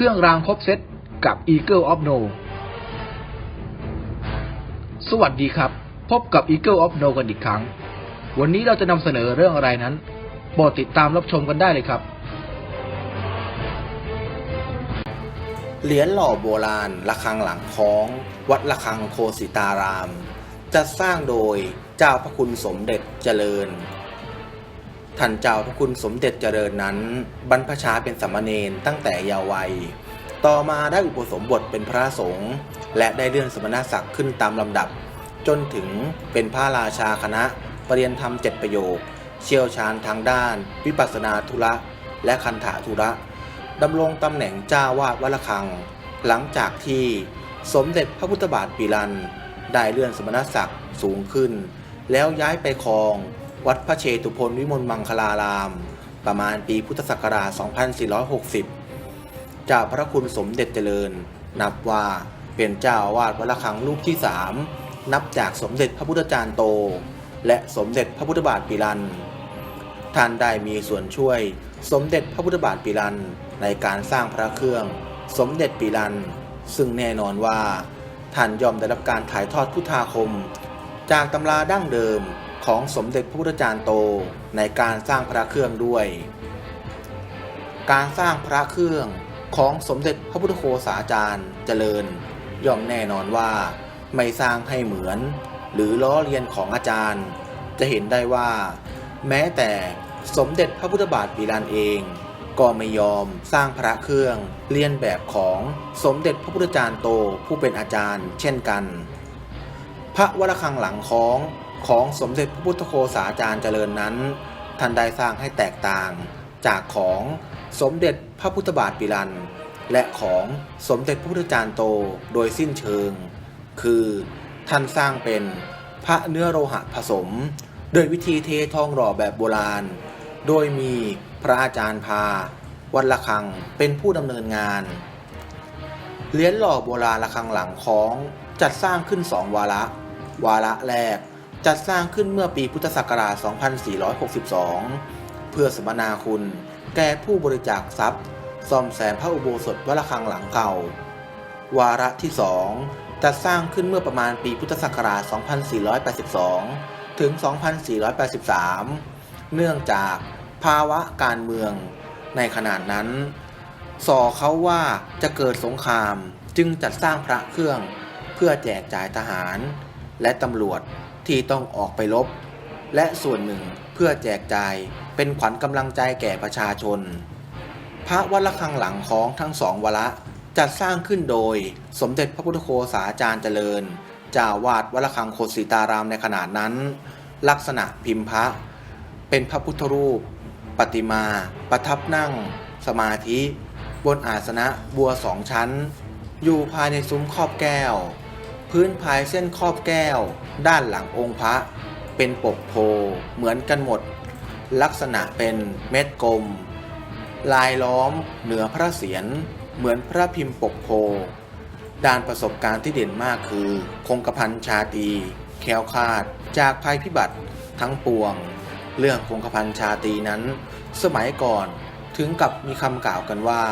เครื่องรางครบเซตกับ Eagle of No สวัสดีครับ พบกับ Eagle of No กันอีกครั้ง วันนี้เราจะนำเสนอเรื่องอะไรนั้นโปรดติดตามรับชมกันได้เลยครับ เหรียญหล่อโบราณระฆังหลังคล้อง วัดระฆังโคสิตารามจัดสร้างโดยเจ้าพระคุณสมเด็จเจริญ ท่านเจ้าพระคุณสมเด็จเจริญนั้น บรรพชาเป็นสมเณรตั้งแต่เยาว์วัย ต่อมาได้อุปสมบทเป็นพระสงฆ์และได้เลื่อนสมณศักดิ์ขึ้นตามลำดับ จนถึงเป็นพระราชาคณะปรริยนธรรมเจ็ดประโยค เชี่ยวชาญทางด้าน วิปัสนาธุระ และคันธะธุระดำรงตำแหน่งเจ้าวาดวัดระฆัง หลังจากที่สมเด็จพระพุทธบาทปีรัน ได้เลื่อนสมณศักดิ์สูงขึ้น แล้วย้ายไปครอง วัดพระเชตุพนวิมลมังคลาราม ประมาณปีพุทธศักราช 2460จ้าพระคุณสมเด็จเจริญ นับว่าเป็นเจ้าอาวาดวัดระฆังรูปที่สามนับจากสมเด็จพระพุทธจารย์โต และสมเด็จพระพุทธบาทปีรันท่านได้มีส่วนช่วยสมเด็จพระพุทธบาทปีรันในการสร้างพระเครื่อง สมเด็จปีรันซึ่งแน่นอนว่าท่านยอมได้รับการถ่ายทอดพุทธาคม จากตำราดั้งเดิม ของสมเด็จพระพุทธจารย์โตในการสร้างพระเครื่องด้วย การสร้างพระเครื่องของสมเด็จพระพุทธโฆษาจารย์เจริญ ย่อมแน่นอนว่า ไม่สร้างให้เหมือน หรือล้อเลียนของอาจารย์ จะเห็นได้ว่า แม้แต่สมเด็จพระพุทธบาทปีรันเอง ก็ไม่ยอมสร้างพระเครื่องเลียนแบบของสมเด็จพระพุทธจารย์โตผู้เป็นอาจารย์ เช่นกัน พระวรคังหลังคล้อง ของสมเด็จพระพุทธโฆษาจารย์เจริญนั้น ท่านได้สร้างให้แตกต่างจากของสมเด็จพระพุทธบาทปิรัน และของสมเด็จพระพุทธจารย์โตโดยสิ้นเชิง คือท่านสร้างเป็นพระเนื้อโลหะผสม โดยวิธีเททองหล่อแบบโบราณ โดยมีพระอาจารย์พา วัดละคังเป็นผู้ดำเนินงานเหรียญหล่อโบราณระฆังหลังคล้องจัดสร้างขึ้นสองวาระ วาระแรก จัดสร้างขึ้นเมื่อปีพุทธศักราช 2462 เพื่อสมนาคุณ แก่ผู้บริจาคทรัพย์ ซ่อมแซมพระอุโบสถวัดระฆังหลังเก่า วาระที่สองจัดสร้างขึ้นเมื่อประมาณปีพุทธศักราช 2482 ถึง 2483 เนื่องจากภาวะการเมืองในขนาดนั้น ส่อเขาว่าจะเกิดสงครามจึงจัดสร้างพระเครื่องเพื่อแจกจ่ายทหารและตำรวจ ที่ต้องออกไปรบและส่วนหนึ่งเพื่อแจกจ่ายเป็นขวัญกำลังใจแก่ประชาชน พระวัดระฆังหลังของทั้งสองวระจัดสร้างขึ้นโดยสมเด็จพระพุทธโฆษาจารย์เจริญจ้าวาดวัดระฆังโคสิตารามในขนาดนั้น ลักษณะพิมพ์พระ เป็นพระพุทธรูป ปฏิมา ประทับนั่ง สมาธิ บนอาสนะบัวสองชั้น อยู่ภายในซุ้มครอบแก้ว พื้นภายเส้นครอบแก้ว ด้านหลังองค์พระ เป็นปกโพเหมือนกันหมด ลักษณะเป็นเม็ดกลม ลายล้อมเหนือพระเศียรเหมือนพระพิมพ์ปกโพด้านประสบการณ์ที่เด่นมากคือ คงกระพันชาตีแควคาด จากภัยพิบัติทั้งปวง เรื่องคงกระพันชาตีนั้น สมัยก่อนถึงกับมีคำกล่าวกันว่า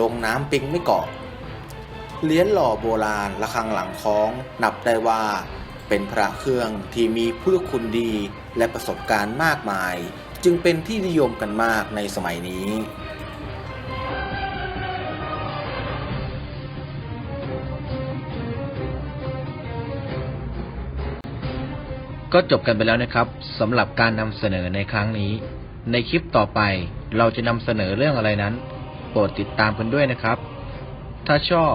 ลงน้ำปิงไม่เกาะ เหรียญหล่อโบราณระฆังหลังคล้อง นับได้ว่า เป็นพระเครื่องที่มีพุทธคุณดีและประสบการณ์มากมาย จึงเป็นที่นิยมกันมากในสมัยนี้ก็จบกันไปแล้วนะครับสำหรับการนำเสนอในครั้งนี้ ในคลิปต่อไปเราจะนำเสนอเรื่องอะไรนั้น โปรดติดตามกันด้วยนะครับ ถ้าชอบ